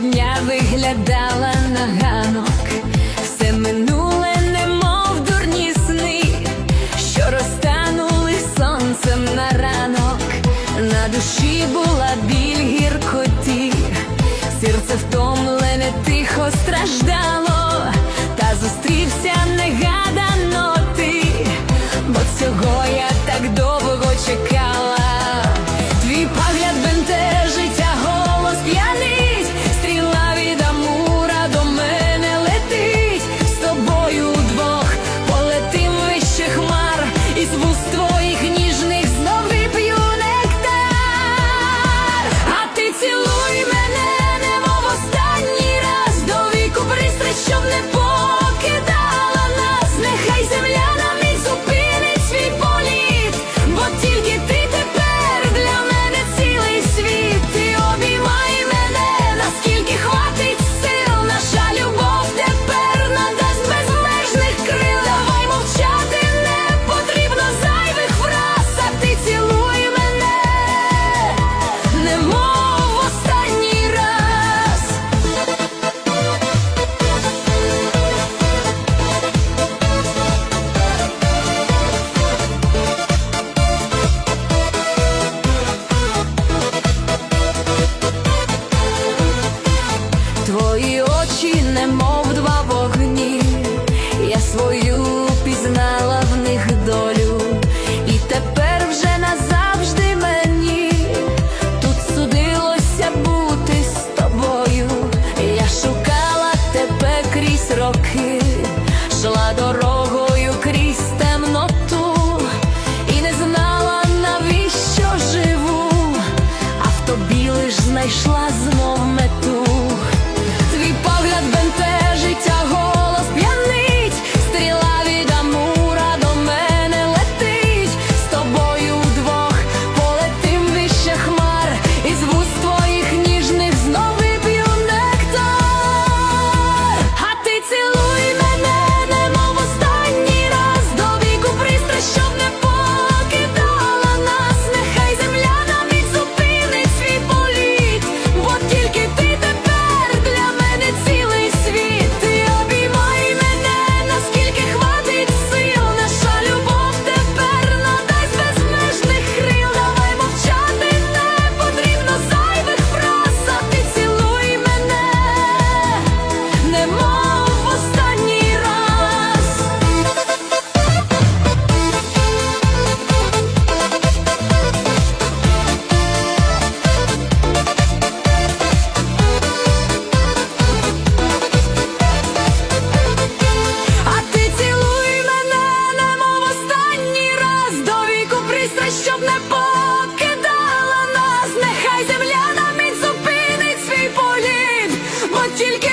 поглядала на ганок, все минуле, немов дурні сни, що розтанули сонцем на ранок, на душі була біль гіркоті, серце втомлене тихо страждало, тобою пізнала в них долю, і тепер вже назавжди мені тут судилося бути з тобою. Я шукала тебе крізь роки, шла дорогою крізь темноту, і не знала, навіщо живу, а в тобі лиш знайшла знов мету. çilgin